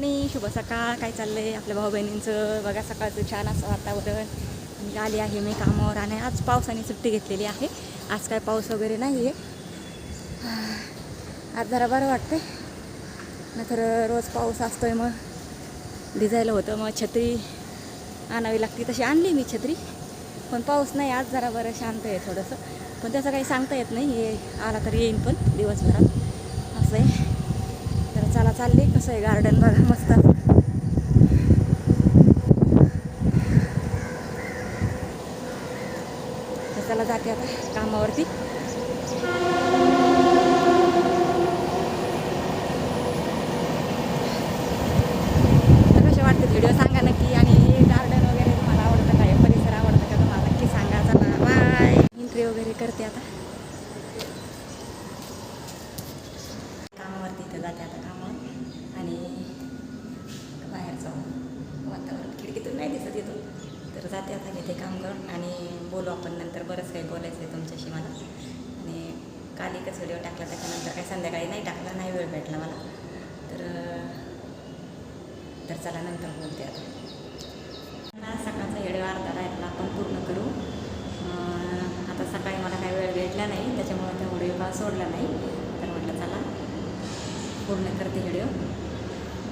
Morning शुभ सकाळ. काय चाललंय? आपल्या भाऊ बहिणींचं बघा सकाळचं छान असं वातावरण. मी आली आहे मी कामावर आणि आज पावसाने सुट्टी घेतलेली आहे. आज काय पाऊस वगैरे नाही आहे आज जरा बरं वाटतंय. नाहीतर रोज पाऊस असतोय मग. भिजायला होतं. मग छत्री आणावी लागते. तशी आणली मी छत्री. पण पाऊस नाही. आज जरा बरं शांत आहे थोडंसं. पण त्याचं काही सांगता येत नाही हे आला तर येईन पण दिवसभरात. असं आहे. चला चालले. कसं आहे गार्डन बघा मस्त. तर चला जाते आता कामावरती तर कसे वाटते व्हिडिओ सांगा नक्की आणि गार्डन वगैरे तुम्हाला आवडतं का हे परिसर आवडतं का तुम्हाला नक्की सांगा चला बाय एंट्री वगैरे करते आता कामावरती इथं जाते आता कामावर आणि बाहेर जाऊन वातावरण खिडकीतून नाही दिसत इथून तर आता घेते काम करून आणि बोलू आपण नंतर. बरंच काही बोलायचं आहे तुमच्याशी मला. आणि काल एकच व्हिडिओ टाकला त्याच्यानंतर काही संध्याकाळी नाही टाकला नाही वेळ भेटला मला. तर तर चला नंतर बोलते आता. ना सकाळचा व्हिडिओ अर्धा राहिला आपण पूर्ण करू. आता सकाळी मला काही वेळ भेटला नाही त्याच्यामुळे त्या व्हिडिओ का सोडला नाही. तर म्हटलं चला पूर्ण करते व्हिडिओ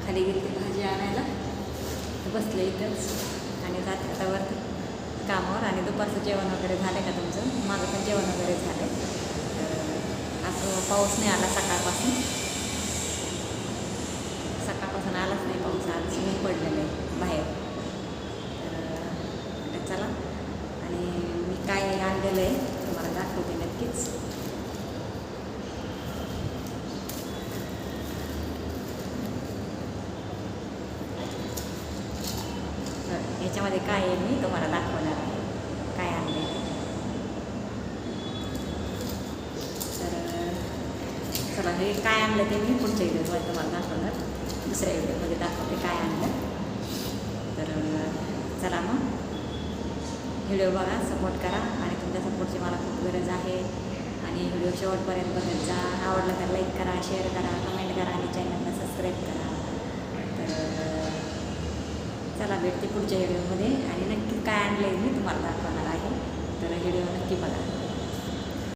खाली गेली ती भाजी आणायला. बसले इथंच आणि जाते आता वरती. कामावर आणि दुपारचं जेवण वगैरे झालं का तुमचं? माझं पण जेवण वगैरे झालं असं पाऊस नाही आला सकाळपासून. सकाळपासून आलाच नाही पाऊस आज मी पडलेलं आहे बाहेर. तर चला. आणि मी काय आणलेलं आहे तुम्हाला दाखवते नक्कीच. तर याच्यामध्ये काय आहे मी तुम्हाला दाखवणार आहे. काय आणले तर चला हे काय आणलं ते मी पुढच्या व्हिडिओमध्ये तुम्हाला दाखवणार दुसऱ्या व्हिडिओमध्ये दाखवते काय आणलं तर चला मग व्हिडिओ बघा सपोर्ट करा आणि तुमच्या सपोर्टची मला खूप गरज आहे आणि व्हिडिओ शेवटपर्यंत बघत जा आवडला तर लाईक करा शेअर करा कमेंट करा आणि चॅनलला सबस्क्राईब करा तर चला भेटते पुढच्या व्हिडिओमध्ये आणि काय आणलं आहे मी तुम्हाला दाखवणार आहे. तर व्हिडिओ नक्की बघा.